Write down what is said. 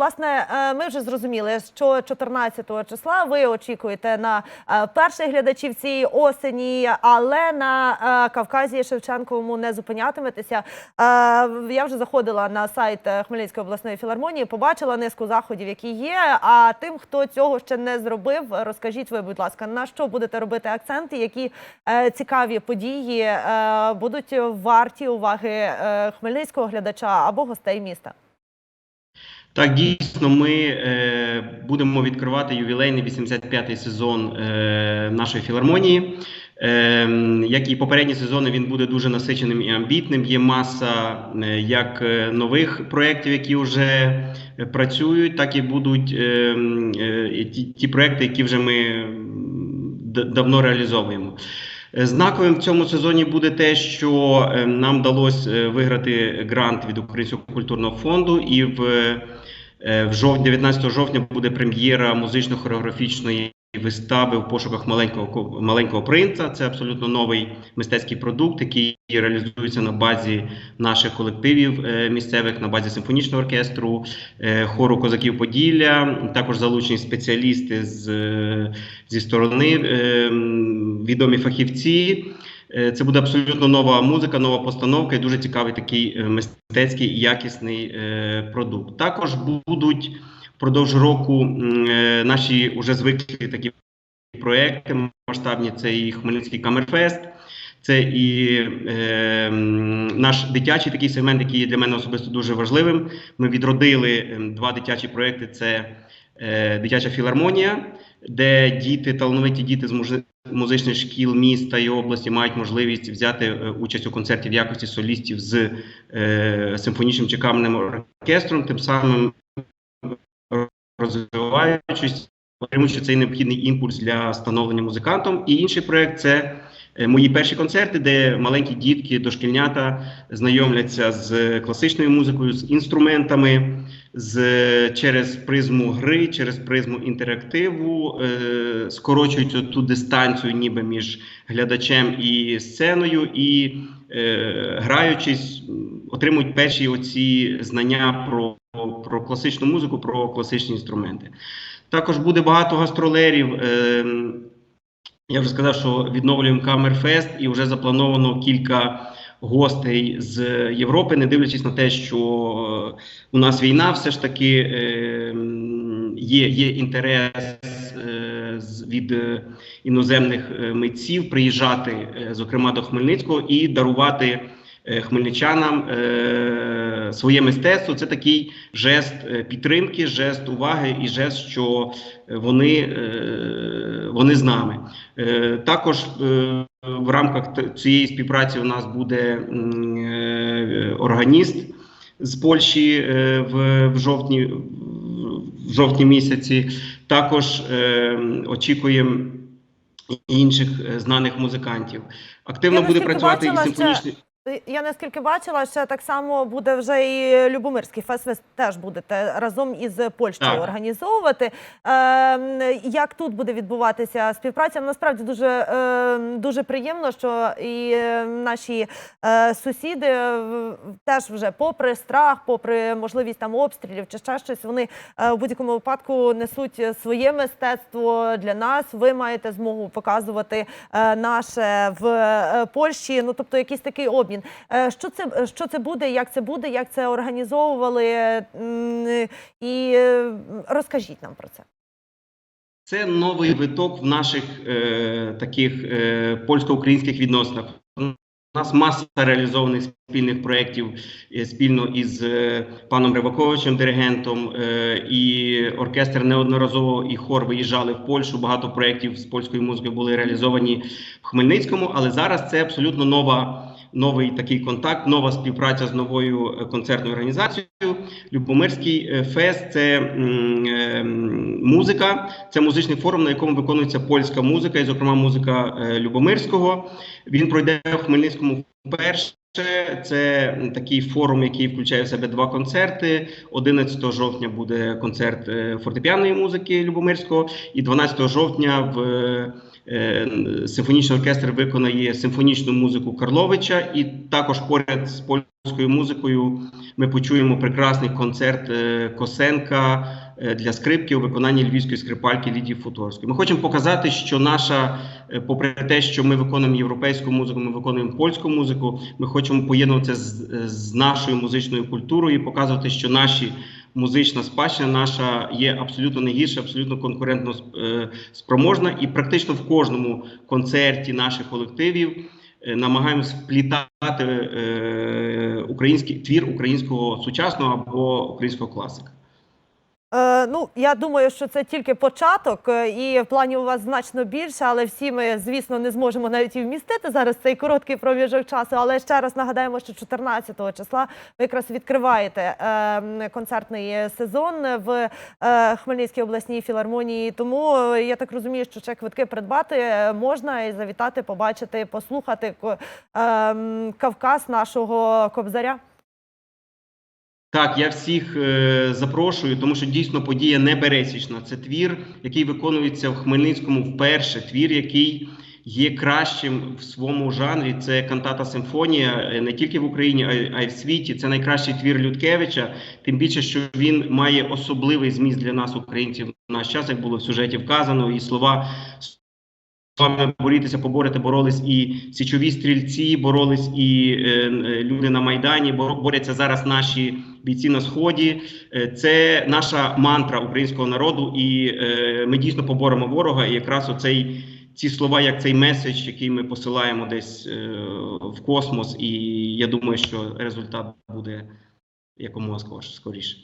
власне, е, ми вже зрозуміли, що 14 числа ви очікуєте на е, перших глядачів цієї осені, але на е, Кавказі Шевченковому не зупинятиметеся. Я вже заходила на сайт Хмельницької обласної філармонії, побачила низку заходів, які є. А тим, хто цього ще не зробив, розкажіть ви, будь ласка, на що будете робити акценти, які цікаві події будуть варті уваги хмельницького глядача або гостей міста. Так, дійсно, ми е, будемо відкривати ювілейний 85-й сезон е, нашої філармонії. Е, як і попередні сезони, він буде дуже насиченим і амбітним. Є маса е, як е, нових проєктів, які вже е, працюють, так і будуть е, е, ті, ті проєкти, які вже ми давно реалізовуємо. Е, Знаковим в цьому сезоні буде те, що е, нам вдалося е, виграти грант від Українського культурного фонду, і в, в жовтні, 19 жовтня буде прем'єра музично-хореографічної вистави в пошуках маленького маленького принца. Це абсолютно новий мистецький продукт, який реалізується на базі наших колективів е, місцевих, на базі симфонічного оркестру, е, хору козаків Поділля. Також залучені спеціалісти з, е, зі сторони, е, відомі фахівці. Е, Це буде абсолютно нова музика, нова постановка і дуже цікавий такий е, мистецький і якісний е, продукт. Також будуть впродовж року наші уже звиклі такі проекти масштабні. Це і Хмельницький Камерфест, це і е, наш дитячий такий сегмент, який є для мене особисто дуже важливим. Ми відродили два дитячі проекти: це дитяча філармонія, де діти, талановиті діти з музи- музичних шкіл міста і області мають можливість взяти е, участь у концерті в якості солістів з е, симфонічним чи камерним оркестром, тим самим розвиваючись, отримуючи цей необхідний імпульс для становлення музикантом. І інший проект це е, мої перші концерти, де маленькі дітки, дошкільнята знайомляться з класичною музикою, з інструментами, з через призму гри, через призму інтерактиву, е, скорочують ту дистанцію, ніби між глядачем і сценою, і е, граючись, отримують перші оці знання про, про класичну музику, про класичні інструменти. Також буде багато гастролерів. Я вже сказав, що відновлюємо Камерфест і вже заплановано кілька гостей з Європи, не дивлячись на те, що е, у нас війна, все ж таки е, є, є інтерес е, від іноземних митців приїжджати, зокрема до Хмельницького, і дарувати хмельничанам своє мистецтво. Це такий жест підтримки, жест уваги і жест, що вони, вони з нами. Е, Також е, в рамках цієї співпраці у нас буде е, органіст з Польщі в, в жовтні в жовтні місяці. Також е, очікуємо інших знаних музикантів. Активно Я буде працювати і симфонічний. Я наскільки бачила, ще так само буде вже і Любомирський фест. Ви теж будете разом із Польщею Так. організовувати. Е, як тут буде відбуватися співпраця? Насправді дуже, е, дуже приємно, що і е, наші е, сусіди е, теж вже попри страх, попри можливість там обстрілів чи ще щось, вони е, в будь-якому випадку несуть своє мистецтво для нас. Ви маєте змогу показувати е, наше в е, Польщі. Ну тобто, якийсь такий обмін. Е, Що це що це буде? Як це буде? Як це організовували? І е, розкажіть нам про це. Це новий виток в наших е, таких е, польсько-українських відносинах. У нас маса реалізованих спільних проєктів е, спільно із е, паном Рибаковичем, диригентом, е, і оркестр неодноразово і хор виїжджали в Польщу. Багато проєктів з польської музики були реалізовані в Хмельницькому, але зараз це абсолютно нова. Новий такий контакт, нова співпраця з новою е, концертною організацією. Любомирський е, фест це е, музика, це музичний форум, на якому виконується польська музика, і, зокрема, музика Любомирського. Він пройде в Хмельницькому вперше. Це такий форум, який включає в себе два концерти. 11 жовтня буде концерт фортепіаної музики Любомирського, і 12 жовтня в симфонічний оркестр виконає симфонічну музику Карловича, і також поряд з польською музикою ми почуємо прекрасний концерт е, Косенка е, для скрипки у виконанні львівської скрипальки Лідії Футорської. Ми хочемо показати, що наша, е, попри те, що ми виконуємо європейську музику, ми виконуємо польську музику. Ми хочемо поєднувати з, з нашою музичною культурою і показувати, що наші музична спадщина наша є абсолютно не гірша, абсолютно конкурентно е, спроможна, і практично в кожному концерті наших колективів намагаємося намагаємось вплітати е, український твір українського сучасного або українського класика. Е, ну, я думаю, що це тільки початок, е, і в плані у вас значно більше, але всі ми, звісно, не зможемо навіть і вмістити зараз цей короткий проміжок часу. Але ще раз нагадаємо, що 14 числа ви якраз відкриваєте е, концертний сезон в е, Хмельницькій обласній філармонії. Тому е, я так розумію, що ще квитки придбати е, можна і завітати, побачити, послухати ко- е, Кавказ нашого кобзаря. Так, я всіх е, запрошую, тому що дійсно подія непересічна. Це твір, який виконується в Хмельницькому вперше. Твір, який є кращим в своєму жанрі. Це кантата симфонія е, не тільки в Україні, а й в світі. Це найкращий твір Людкевича. Тим більше, що він має особливий зміст для нас, українців, в наш час, як було в сюжеті вказано, і слова. Вами борітися, поборете, боролись і січові стрільці, боролись і е, е, люди на майдані. борються зараз наші бійці на сході. Е, Це наша мантра українського народу, і е, ми дійсно поборемо ворога. І якраз оцей ці слова, як цей меседж, який ми посилаємо десь е, в космос. І я думаю, що результат буде якомога скоріше.